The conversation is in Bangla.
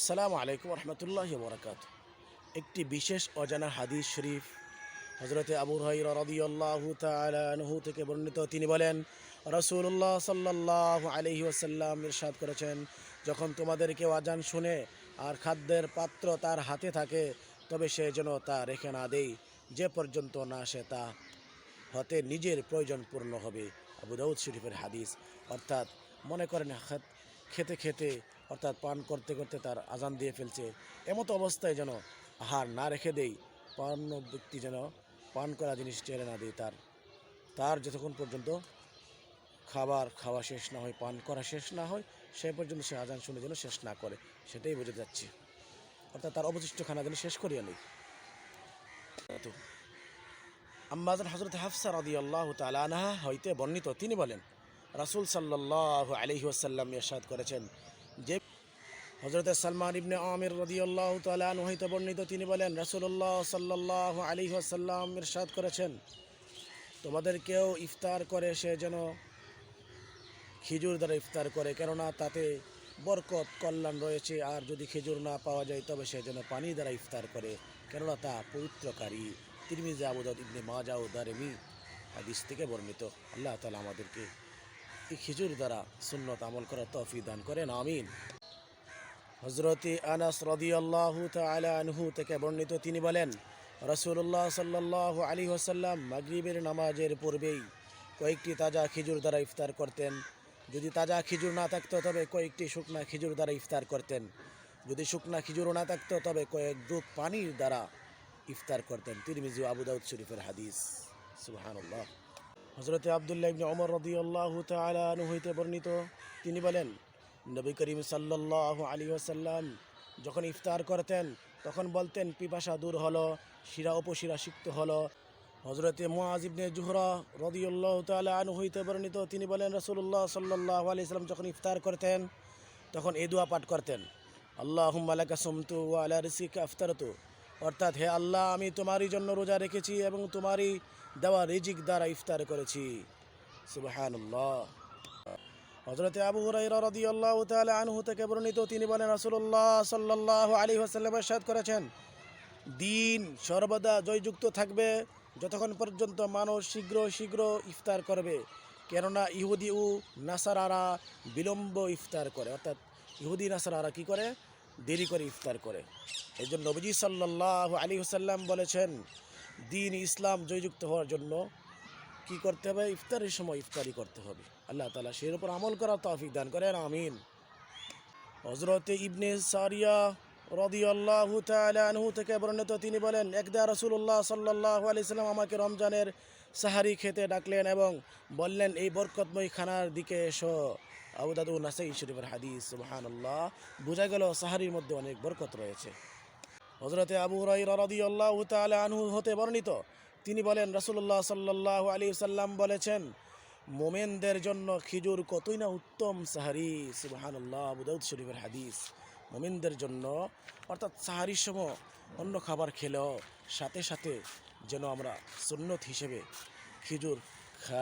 আসসালামু আলাইকুম রহমতুল্লাহ বরকাত একটি বিশেষ অজানা হাদিস শরীফ হজরতে আবু হরাইরা রাদিয়াল্লাহু তাআলা আনহু থেকে বর্ণিত। তিনি বলেন, রাসূলুল্লাহ সাল্লাল্লাহু আলাইহি ওয়াসাল্লাম ইরশাদ করেছেন, যখন তোমাদের কেউ আজান শুনে আর খাদ্যের পাত্র তার হাতে থাকে, তবে সে যেন তা রেখে না দেয়। যে পর্যন্ত না সে তা হতে নিজের প্রয়োজন পূর্ণ হবে। আবু দাউদ শরীফের হাদিস, অর্থাৎ মনে করেন খেতে খেতে অর্থাৎ পান করতে করতে তার আজান দিয়ে ফেলছে। এমতো অবস্থায় যেন আহার না রেখে দেই পান ব্যক্তি যেন পান করা জিনিস টেনে না দেয় তার। তার যতক্ষণ পর্যন্ত খাবার খাওয়া শেষ না হয়, পান করা শেষ না হয়, সে পর্যন্ত সে আজান শুনে যেন শেষ না করে, সেটাই বোঝা যাচ্ছে। অর্থাৎ তার অবশিষ্ট খানা যেন শেষ করিয়া নেই। তো আম্মাজান হজরত হাফসা রদি আল্লাহ তালানাহা হইতে বর্ণিত, তিনি বলেন রাসুল সাল্লাহ আলহি আসাল্লাম ইরশাদ করেছেন। যে হজরত সালমান ইবনে আমির রদি আল্লাহ বর্ণিত, তিনি বলেন রাসুল্লাহ সাল্লাহ আলহি আসাল্লাম ইরশাদ করেছেন। তোমাদের কেউ ইফতার করে, সে যেন খেজুর দ্বারা ইফতার করে। কেননা তাতে বরকত, কল্যাণ রয়েছে। আর যদি খেজুর না পাওয়া যায়, তবে সে যেন পানি দ্বারা ইফতার করে। কেননা তা পবিত্রকারী। তিরমিজে আবুদাদ ইবনে মাজা ও দারেমি হাদিস থেকে বর্ণিত। আল্লাহ তালা আমাদেরকে খেজুর দ্বারা সুন্নত আমল করার তৌফিক দান করেন, আমিন। হজরতে আনাস রদিয়াল্লাহু তাআলা আনহু থেকে বর্ণিত তিনি বলেন রসুল্লাহ সাল্লাহ আলী ওসাল্লাম মাগরিবের নামাজের পূর্বেই কয়েকটি তাজা খিজুর দ্বারা ইফতার করতেন। যদি তাজা খিজুর না থাকতো, তবে কয়েকটি শুকনা খিজুর দ্বারা ইফতার করতেন। যদি শুকনা খেজুরও না থাকতো, তবে কয়েক দুধ পানির দ্বারা ইফতার করতেন। তিরমিজি আবু দাউদ শরীফের হাদিস। সুবহানাল্লাহ। হজরতে আবদুল্লাহ ইবনে ওমর রাদিয়াল্লাহু তাআলা আনহু হইতে বর্ণিত, তিনি বলেন, নবী করিম সাল্লাল্লাহু আলাইহি ওয়াসাল্লাম যখন ইফতার করতেন, তখন বলতেন, পিপাসা দূর হলো, শিরা উপশিরা সিক্ত হলো। হজরতে মুআজ ইবনে জুহরা রাদিয়াল্লাহু তাআলা আনহু হইতে বর্ণিত, তিনি বলেন, রাসূলুল্লাহ সাল্লাল্লাহু আলাইহি সাল্লাম যখন ইফতার করতেন, তখন এই দোয়া পাঠ করতেন, আল্লাহুম্মা লাকা সুমতু আলা রিজিকা আফতারতু। অর্থাৎ হে আল্লাহ, আমি তোমারই জন্য রোজা রেখেছি এবং তোমারই দেওয়া রিজিক দ্বারা ইফতার করেছি। সুবহানাল্লাহ। হজরতে আবু হুরাইরা রাদিয়াল্লাহু তাআলা আনহু থেকে বর্ণিত, তিনি বলেন, রাসূলুল্লাহ সাল্লাল্লাহু আলাইহি ওয়াসাল্লাম ইরশাদ করেছেন, দিন সর্বদা জয়যুক্ত থাকবে, যতক্ষণ পর্যন্ত মানুষ শীঘ্র শীঘ্র ইফতার করবে। কেননা ইহুদি ও নাসারারা বিলম্ব ইফতার করে। অর্থাৎ ইহুদি নাসারারা কি করে? দেরি করে ইফতার করে। এই জন্য নবীজি সাল্লাহ আলী হুসাল্লাম বলেছেন, দিন ইসলাম জয়যুক্ত হওয়ার জন্য কি করতে হবে? ইফতারের সময় ইফতারি করতে হবে। আল্লাহ তালা সের উপর আমল করার তৌফিক দান করেন, আমিন। হজরতে ইবনে সারিয়া রদিয়াল্লাহু তাআলা আনহু থেকে বর্ণিত তিনি বলেন একদা রাসূলুল্লাহ সাল্লাল্লাহু আলাইহি সাল্লাম আমাকে রমজানের সাহারি খেতে ডাকলেন এবং বললেন, এই বরকতময় খানার দিকে এসো। আবু দাদু নাসাই শরীফের হাদিস, সুবহানাল্লাহ, বোঝা গেল সাহারির মধ্যে অনেক বরকত রয়েছে। হজরতে আবু হুরাইরা রাদিয়াল্লাহু তাআলা আনহু হতে বর্ণিত, তিনি বলেন, রাসূলুল্লাহ সাল্লাল্লাহু আলাইহি সাল্লাম বলেছেন, মোমেনদের জন্য খিজুর কতই না উত্তম সাহারি, সুবহানাল্লাহ, আবু দাউদ শরীফের হাদিস। মোমেনদের জন্য, অর্থাৎ সাহারির সময় অন্য খাবার খেলেও সাথে সাথে যেন আমরা সুন্নত হিসেবে খিজুর খা